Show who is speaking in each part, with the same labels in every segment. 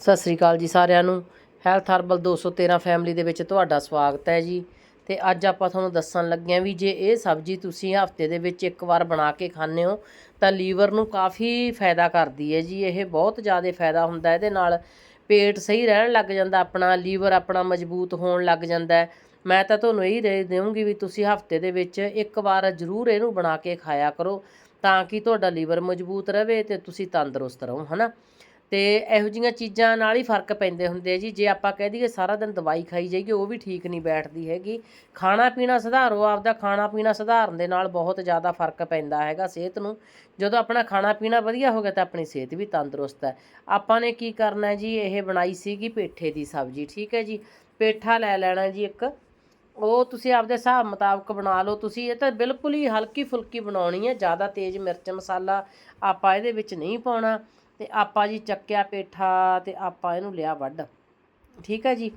Speaker 1: ਸਤਿ ਸ੍ਰੀ ਅਕਾਲ ਜੀ ਸਾਰਿਆਂ ਨੂੰ। ਹੈਲਥ ਹਰਬਲ 213 ਫੈਮਿਲੀ ਦੇ ਵਿੱਚ ਤੁਹਾਡਾ ਸਵਾਗਤ ਹੈ ਜੀ। ਤੇ ਅੱਜ ਆਪਾਂ ਤੁਹਾਨੂੰ ਦੱਸਣ ਲੱਗੇ ਹਾਂ ਵੀ ਜੇ ਇਹ ਸਬਜ਼ੀ ਤੁਸੀਂ ਹਫ਼ਤੇ ਦੇ ਵਿੱਚ ਇੱਕ ਵਾਰ ਬਣਾ ਕੇ ਖਾਂਦੇ ਹੋ, ਤਾਂ ਲੀਵਰ ਨੂੰ ਕਾਫੀ ਫਾਇਦਾ ਕਰਦੀ ਹੈ ਜੀ। ਇਹ ਬਹੁਤ ਜ਼ਿਆਦਾ ਫਾਇਦਾ ਹੁੰਦਾ ਇਹਦੇ ਨਾਲ। ਪੇਟ ਸਹੀ ਰਹਿਣ ਲੱਗ ਜਾਂਦਾ, ਆਪਣਾ ਲੀਵਰ ਆਪਣਾ ਮਜ਼ਬੂਤ ਹੋਣ ਲੱਗ ਜਾਂਦਾ ਮੈਂ ਤਾਂ ਤੁਹਾਨੂੰ ਇਹੀ ਰੇ ਦੇਵਾਂਗੀ ਵੀ ਤੁਸੀਂ ਹਫ਼ਤੇ ਦੇ ਵਿੱਚ ਇੱਕ ਵਾਰ ਜ਼ਰੂਰ ਇਹਨੂੰ ਬਣਾ ਕੇ ਖਾਇਆ ਕਰੋ, ਤਾਂ ਕਿ ਤੁਹਾਡਾ ਲੀਵਰ ਮਜ਼ਬੂਤ ਰਹੇ ਤੇ ਤੁਸੀਂ ਤੰਦਰੁਸਤ ਰਹੋ, ਹਨਾ? ਅਤੇ ਇਹੋ ਜਿਹੀਆਂ ਚੀਜ਼ਾਂ ਨਾਲ ਹੀ ਫ਼ਰਕ ਪੈਂਦੇ ਹੁੰਦੇ ਜੀ। ਜੇ ਆਪਾਂ ਕਹਿ ਦਈਏ ਸਾਰਾ ਦਿਨ ਦਵਾਈ ਖਾਈ ਜਾਈਏ, ਉਹ ਵੀ ਠੀਕ ਨਹੀਂ ਬੈਠਦੀ ਹੈਗੀ। ਖਾਣਾ ਪੀਣਾ ਸੁਧਾਰੋ, ਆਪਦਾ ਖਾਣਾ ਪੀਣਾ ਸੁਧਾਰਨ ਦੇ ਨਾਲ ਬਹੁਤ ਜ਼ਿਆਦਾ ਫ਼ਰਕ ਪੈਂਦਾ ਹੈਗਾ ਸਿਹਤ ਨੂੰ। ਜਦੋਂ ਆਪਣਾ ਖਾਣਾ ਪੀਣਾ ਵਧੀਆ ਹੋ ਗਿਆ ਤਾਂ ਆਪਣੀ ਸਿਹਤ ਵੀ ਤੰਦਰੁਸਤ ਹੈ। ਆਪਾਂ ਨੇ ਕੀ ਕਰਨਾ ਜੀ, ਇਹ ਬਣਾਈ ਸੀਗੀ ਪੇਠੇ ਦੀ ਸਬਜ਼ੀ, ਠੀਕ ਹੈ ਜੀ। ਪੇਠਾ ਲੈ ਲੈਣਾ ਜੀ ਇੱਕ। ਉਹ ਤੁਸੀਂ ਆਪਦੇ ਹਿਸਾਬ ਮੁਤਾਬਕ ਬਣਾ ਲਓ। ਤੁਸੀਂ ਇਹ ਤਾਂ ਬਿਲਕੁਲ ਹੀ ਹਲਕੀ ਫੁਲਕੀ ਬਣਾਉਣੀ ਹੈ। ਜ਼ਿਆਦਾ ਤੇਜ਼ ਮਿਰਚ ਮਸਾਲਾ ਆਪਾਂ ਇਹਦੇ ਵਿੱਚ ਨਹੀਂ ਪਾਉਣਾ। ਤੇ ਆਪਾਂ ਜੀ ਚੱਕਿਆ ਪੇਠਾ ਤੇ ਆਪਾਂ ਇਹਨੂੰ ਲਿਆ ਵੱਢ। ਠੀਕ ਹੈ ਜੀ?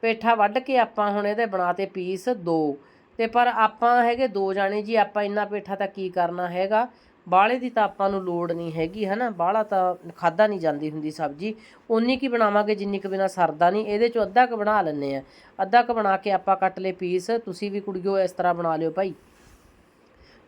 Speaker 1: ਪੇਠਾ ਵੱਢ ਕੇ ਆਪਾਂ ਹੁਣ ਇਹਦੇ ਬਣਾਤੇ ਪੀਸ ਦੋ। ਤੇ ਪਰ ਆਪਾਂ ਹੈਗੇ ਦੋ ਜਾਣੇ ਜੀ, ਆਪਾਂ ਇੰਨਾ ਪੇਠਾ ਤਾਂ ਕੀ ਕਰਨਾ ਹੈਗਾ? ਬਾਹਲੇ ਦੀ ਤਾਂ ਆਪਾਂ ਨੂੰ ਲੋੜ ਨਹੀਂ ਹੈਗੀ, ਹਨਾ? ਬਾਹਲਾ ਤਾਂ ਖਾਦਾ ਨਹੀਂ ਜਾਂਦੀ ਹੁੰਦੀ ਸਬਜ਼ੀ। ਉਨੀ ਕੀ ਬਣਾਵਾਂਗੇ ਜਿੰਨੀ ਕੁ ਬਿਨਾ ਸਰਦਾ ਨਹੀਂ। ਇਹਦੇ ਚੋਂ ਅੱਧਾ ਕੁ ਬਣਾ ਲੈਣੇ ਆ ਅੱਧਾ ਕੁ ਬਣਾ ਕੇ ਆਪਾਂ ਕੱਟ ਲਏ ਪੀਸ। ਤੁਸੀਂ ਵੀ ਕੁੜੀਓ ਇਸ ਤਰ੍ਹਾਂ ਬਣਾ ਲਿਓ ਭਾਈ।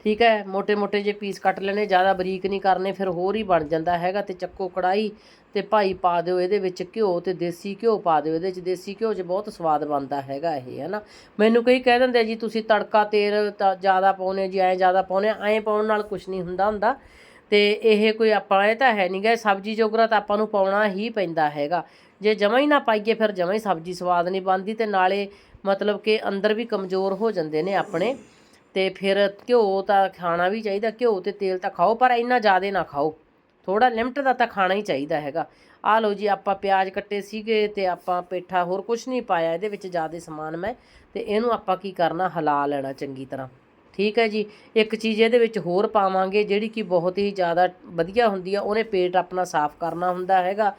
Speaker 1: ਠੀਕ ਹੈ ਮੋٹے-ਮੋٹੇ ਜੇ ਪੀਸ ਕੱਟ ਲੈਣੇ, ਜ਼ਿਆਦਾ ਬਰੀਕ ਨਹੀਂ ਕਰਨੇ, ਫਿਰ ਹੋਰ ਹੀ ਬਣ ਜਾਂਦਾ ਹੈਗਾ ਤੇ ਚੱਕੋ ਕੜਾਈ ਤੇ ਭਾਈ ਪਾ ਦਿਓ ਇਹਦੇ ਵਿੱਚ ਘਿਓ ਤੇ ਦੇਸੀ ਘਿਓ ਪਾ ਦਿਓ, ਇਹਦੇ ਵਿੱਚ ਦੇਸੀ ਘਿਓ 'ਚ ਬਹੁਤ ਸਵਾਦ ਬਣਦਾ ਹੈਗਾ ਇਹ, ਹੈ ਨਾ? ਮੈਨੂੰ ਕਈ ਕਹਿ ਦਿੰਦੇ ਜੀ, ਤੁਸੀਂ ਤੜਕਾ ਤੇਲ ਤਾਂ ਜ਼ਿਆਦਾ ਪਾਉਨੇ ਜੀ, ਐਂ ਜ਼ਿਆਦਾ ਪਾਉਨੇ ਐਂ ਪਾਉਣ ਨਾਲ ਕੁਝ ਨਹੀਂ ਹੁੰਦਾ ਹੁੰਦਾ। ਤੇ ਇਹ ਕੋਈ ਆਪਾਂ, ਇਹ ਤਾਂ ਹੈ ਨਹੀਂ ਗਾ ਸਬਜ਼ੀ ਜੋਗਰਾ ਤਾਂ ਆਪਾਂ ਨੂੰ ਪਾਉਣਾ ਹੀ ਪੈਂਦਾ ਹੈਗਾ। ਜੇ ਜਮਾਂ ਹੀ ਨਾ ਪਾਈਏ, ਫਿਰ ਜਮਾਂ ਹੀ ਸਬਜ਼ੀ ਸਵਾਦ ਨਹੀਂ ਬਣਦੀ ਤੇ ਨਾਲੇ ਮਤਲਬ ਕਿ ਅੰਦਰ ਵੀ ਕਮਜ਼ੋਰ ਹੋ ਜਾਂਦੇ ਨੇ ਆਪਣੇ। ਤੇ ਫਿਰ ਘਿਓ ਤਾਂ ਖਾਣਾ ਵੀ ਚਾਹੀਦਾ, ਘਿਓ ਤੇ ਤੇਲ ਤਾਂ ਖਾਓ, ਪਰ ਇੰਨਾ ਜ਼ਿਆਦਾ ਨਾ ਖਾਓ। ਥੋੜਾ ਲਿਮਟ ਦਾ ਤਾਂ ਖਾਣਾ ਹੀ ਚਾਹੀਦਾ ਹੈਗਾ। ਆ ਲਓ ਜੀ, ਆਪਾਂ ਪਿਆਜ਼ ਕੱਟੇ ਸੀਗੇ ਤੇ ਆਪਾਂ ਪੇਠਾ ਹੋਰ ਕੁਝ ਨਹੀਂ ਪਾਇਆ, ਇਹਦੇ ਵਿੱਚ ਜ਼ਿਆਦਾ ਸਮਾਨ ਮੈਂ, ਤੇ ਇਹਨੂੰ ਆਪਾਂ ਕੀ ਕਰਨਾ, ਹਿਲਾ ਲੈਣਾ ਚੰਗੀ ਤਰ੍ਹਾਂ। ਠੀਕ ਹੈ ਜੀ, ਇੱਕ ਚੀਜ਼ ਇਹਦੇ ਵਿੱਚ ਹੋਰ ਪਾਵਾਂਗੇ, ਜਿਹੜੀ ਕਿ ਬਹੁਤ ਹੀ ਜ਼ਿਆਦਾ ਵਧੀਆ ਹੁੰਦੀ ਆ, ਉਹਨੇ ਪੇਟ ਆਪਣਾ ਸਾਫ਼ ਕਰਨਾ ਹੁੰਦਾ ਹੈਗਾ।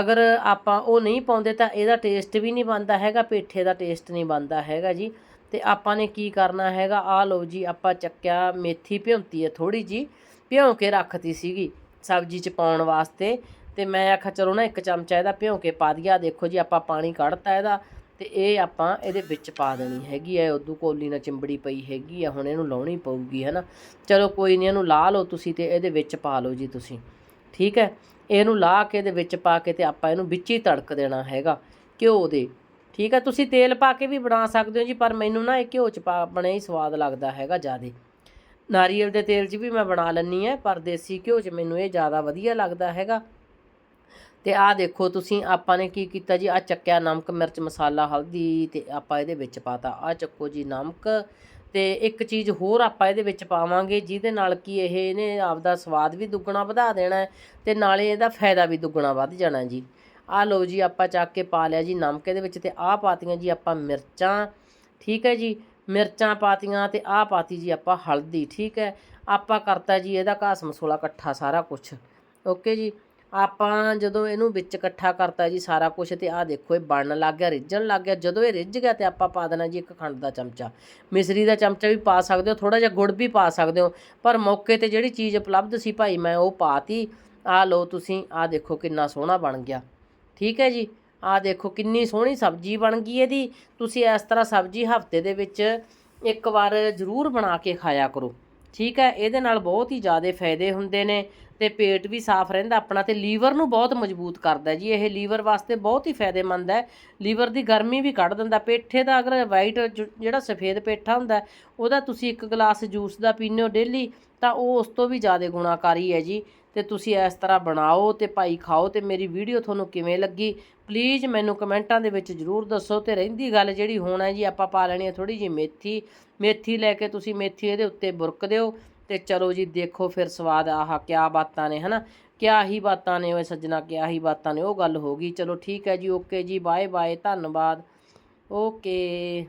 Speaker 1: ਅਗਰ ਆਪਾਂ ਉਹ ਨਹੀਂ ਪਾਉਂਦੇ ਤਾਂ ਇਹਦਾ ਟੇਸਟ ਵੀ ਨਹੀਂ ਬਣਦਾ ਹੈਗਾ, ਪੇਠੇ ਦਾ ਟੇਸਟ ਨਹੀਂ ਬਣਦਾ ਹੈਗਾ ਜੀ। ਤੇ ਆਪਾਂ ਨੇ ਕੀ ਕਰਨਾ ਹੈਗਾ? ਆ ਲਓ ਜੀ, ਆਪਾਂ ਚੱਕਿਆ ਮੇਥੀ ਭਿਉਂਤੀ ਹੈ ਥੋੜੀ ਜੀ ਭਿਉਂ ਕੇ ਰੱਖਤੀ ਸੀਗੀ ਸਬਜ਼ੀ ਚ ਪਾਉਣ ਵਾਸਤੇ ਤੇ ਮੈਂ ਆਖਿਆ ਚਲੋ ਨਾ ਇੱਕ ਚਮਚਾ ਇਹਦਾ ਭਿਉਂ ਕੇ ਪਾ ਦਿਆ ਦੇਖੋ ਜੀ, ਆਪਾਂ ਪਾਣੀ ਕੱਢਤਾ ਇਹਦਾ ਤੇ ਇਹ ਆਪਾਂ ਇਹਦੇ ਵਿੱਚ ਪਾ ਦੇਣੀ ਹੈਗੀ ਐ ਉਦੋਂ ਕੋਲੀ ਨਾਲ ਚਿੰਬੜੀ ਪਈ ਹੈਗੀ ਆ ਹੁਣ ਇਹਨੂੰ ਲਾਉਣੀ ਪਊਗੀ ਹੈਨਾ ਚਲੋ ਕੋਈ ਨਹੀਂ, ਇਹਨੂੰ ਲਾ ਲਓ ਤੁਸੀਂ ਤੇ ਇਹਦੇ ਵਿੱਚ ਪਾ ਲਓ ਜੀ ਤੁਸੀਂ, ਠੀਕ ਹੈ? ਇਹਨੂੰ ਲਾ ਕੇ ਇਹਦੇ ਵਿੱਚ ਪਾ ਕੇ ਤੇ ਆਪਾਂ ਇਹਨੂੰ ਵਿੱਚ ਹੀ ਤੜਕ ਦੇਣਾ ਹੈਗਾ, ਘਿਓ ਦੇ। ਠੀਕ ਹੈ ਤੁਸੀਂ ਤੇਲ ਪਾ ਕੇ ਵੀ ਬਣਾ ਸਕਦੇ ਹੋ ਜੀ, ਪਰ ਮੈਨੂੰ ਨਾ ਇਹ ਘਿਓ ਚ ਪਾ ਬਣੇ ਹੀ ਸਵਾਦ ਲੱਗਦਾ ਹੈਗਾ ਜ਼ਿਆਦਾ। ਨਾਰੀਅਲ ਦੇ ਤੇਲ 'ਚ ਵੀ ਮੈਂ ਬਣਾ ਲੈਂਦੀ ਹੈ, ਪਰ ਦੇਸੀ ਘਿਓ 'ਚ ਮੈਨੂੰ ਇਹ ਜ਼ਿਆਦਾ ਵਧੀਆ ਲੱਗਦਾ ਹੈਗਾ। ਤੇ ਆਹ ਦੇਖੋ ਤੁਸੀਂ, ਆਪਾਂ ਨੇ ਕੀ ਕੀਤਾ ਜੀ, ਆ ਚੱਕਿਆ ਨਮਕ, ਮਿਰਚ, ਮਸਾਲਾ, ਹਲਦੀ ਤੇ ਆਪਾਂ ਇਹਦੇ ਵਿੱਚ ਪਾਤਾ। ਆ ਚੱਕੋ ਜੀ ਨਮਕ ਤੇ ਇੱਕ ਚੀਜ਼ ਹੋਰ ਆਪਾਂ ਇਹਦੇ ਵਿੱਚ ਪਾਵਾਂਗੇ, ਜਿਹਦੇ ਨਾਲ ਕੀ ਇਹ ਇਹਨੇ ਆਪਦਾ ਸਵਾਦ ਵੀ ਦੁੱਗਣਾ ਵਧਾ ਦੇਣਾ ਹੈ ਤੇ ਨਾਲੇ ਇਹਦਾ ਫਾਇਦਾ ਵੀ ਦੁੱਗਣਾ ਵੱਧ ਜਾਣਾ ਜੀ। ਆ ਲਓ ਜੀ, ਆਪਾਂ ਚੱਕ ਕੇ ਪਾ ਲਿਆ ਜੀ ਨਮਕ ਇਹਦੇ ਵਿੱਚ ਤੇ ਆਹ ਪਾਤੀਆਂ ਜੀ ਆਪਾਂ ਮਿਰਚਾਂ, ਠੀਕ ਹੈ ਜੀ? ਮਿਰਚਾਂ ਪਾਤੀਆਂ ਤੇ ਆਹ ਪਾਤੀ ਜੀ ਆਪਾਂ ਹਲਦੀ, ਠੀਕ ਹੈ? ਆਪਾਂ ਕਰਤਾ ਜੀ ਇਹਦਾ ਘਾਸ ਮਸੋਲਾ ਇਕੱਠਾ ਸਾਰਾ ਕੁਝ ਓਕੇ ਜੀ? ਆਪਾਂ ਜਦੋਂ ਇਹਨੂੰ ਵਿੱਚ ਇਕੱਠਾ ਕਰਤਾ ਜੀ ਸਾਰਾ ਕੁਝ ਤੇ ਆਹ ਦੇਖੋ ਇਹ ਬਣਨ ਲੱਗ ਗਿਆ, ਰਿੱਝਣ ਲੱਗ ਗਿਆ। ਜਦੋਂ ਇਹ ਰਿੱਝ ਗਿਆ ਤੇ ਆਪਾਂ ਪਾ ਦੇਣਾ ਜੀ ਇੱਕ ਖੰਡ ਦਾ ਚਮਚਾ। ਮਿਸਰੀ ਦਾ ਚਮਚਾ ਵੀ ਪਾ ਸਕਦੇ ਹੋ ਥੋੜਾ ਜਿਹਾ ਗੁੜ ਵੀ ਪਾ ਸਕਦੇ ਹੋ, ਪਰ ਮੌਕੇ ਤੇ ਜਿਹੜੀ ਚੀਜ਼ ਉਪਲਬਧ ਸੀ ਭਾਈ ਮੈਂ ਉਹ ਪਾਤੀ। ਆਹ ਲਓ ਤੁਸੀਂ, ਆਹ ਦੇਖੋ ਕਿੰਨਾ ਸੋਹਣਾ ਬਣ ਗਿਆ। ਠੀਕ ਹੈ ਜੀ? ਆਹ ਦੇਖੋ ਕਿੰਨੀ ਸੋਹਣੀ ਸਬਜ਼ੀ ਬਣ ਗਈ ਇਹਦੀ। ਤੁਸੀਂ ਇਸ ਤਰ੍ਹਾਂ ਸਬਜ਼ੀ ਹਫ਼ਤੇ ਦੇ ਵਿੱਚ ਇੱਕ ਵਾਰ ਜ਼ਰੂਰ ਬਣਾ ਕੇ ਖਾਇਆ ਕਰੋ। ਠੀਕ ਹੈ? ਇਹਦੇ ਨਾਲ ਬਹੁਤ ਹੀ ਜ਼ਿਆਦਾ ਫਾਇਦੇ ਹੁੰਦੇ ਨੇ ਤੇ ਪੇਟ ਵੀ ਸਾਫ਼ ਰਹਿੰਦਾ ਆਪਣਾ ਤੇ ਲੀਵਰ ਨੂੰ ਬਹੁਤ ਮਜ਼ਬੂਤ ਕਰਦਾ ਜੀ। ਇਹ ਲੀਵਰ ਵਾਸਤੇ ਬਹੁਤ ਹੀ ਫਾਇਦੇਮੰਦ ਹੈ। ਲੀਵਰ ਦੀ ਗਰਮੀ ਵੀ ਕੱਢ ਦਿੰਦਾ। ਪੇਠੇ ਦਾ ਅਗਰ ਵਾਈਟ ਜਿਹੜਾ ਸਫੇਦ ਪੇਠਾ ਹੁੰਦਾ, ਉਹਦਾ ਤੁਸੀਂ ਇੱਕ ਗਲਾਸ ਜੂਸ ਦਾ ਪੀਂਦੇ ਹੋ ਡੇਲੀ। ਤਾਂ ਉਹ ਉਸ ਤੋਂ ਵੀ ਜ਼ਿਆਦਾ ਗੁਣਾਕਾਰੀ ਹੈ ਜੀ। ਤੇ ਤੁਸੀਂ ਇਸ ਤਰ੍ਹਾਂ ਬਣਾਓ ਤੇ ਭਾਈ ਖਾਓ ਤੇ ਮੇਰੀ ਵੀਡੀਓ ਤੁਹਾਨੂੰ ਕਿਵੇਂ ਲੱਗੀ ਪਲੀਜ਼ ਮੈਨੂੰ ਕਮੈਂਟਾਂ ਦੇ ਵਿੱਚ ਜਰੂਰ ਦੱਸੋ। ਤੇ ਰਹਿੰਦੀ ਗੱਲ ਜਿਹੜੀ ਹੋਣਾ ਜੀ, ਆਪਾਂ ਪਾ ਲੈਣੀ ਹੈ ਥੋੜੀ ਜੀ ਮੇਥੀ। ਮੇਥੀ ਲੈ ਕੇ ਤੁਸੀਂ ਮੇਥੀ ਇਹਦੇ ਉੱਤੇ ਬੁਰਕ ਦਿਓ ਤੇ ਚਲੋ ਜੀ ਦੇਖੋ ਫਿਰ ਸਵਾਦ ਆਹਾ ਕਿਆ ਬਾਤਾਂ ਨੇ, ਹਨਾ? ਕਿਆ ਹੀ ਬਾਤਾਂ ਨੇ ਓਏ ਸੱਜਣਾ, ਕਿਆ ਹੀ ਬਾਤਾਂ ਨੇ, ਉਹ ਗੱਲ ਹੋ ਗਈ। ਚਲੋ ਠੀਕ ਹੈ ਜੀ, ਓਕੇ ਜੀ ਬਾਏ ਬਾਏ ਧੰਨਵਾਦ। ਓਕੇ।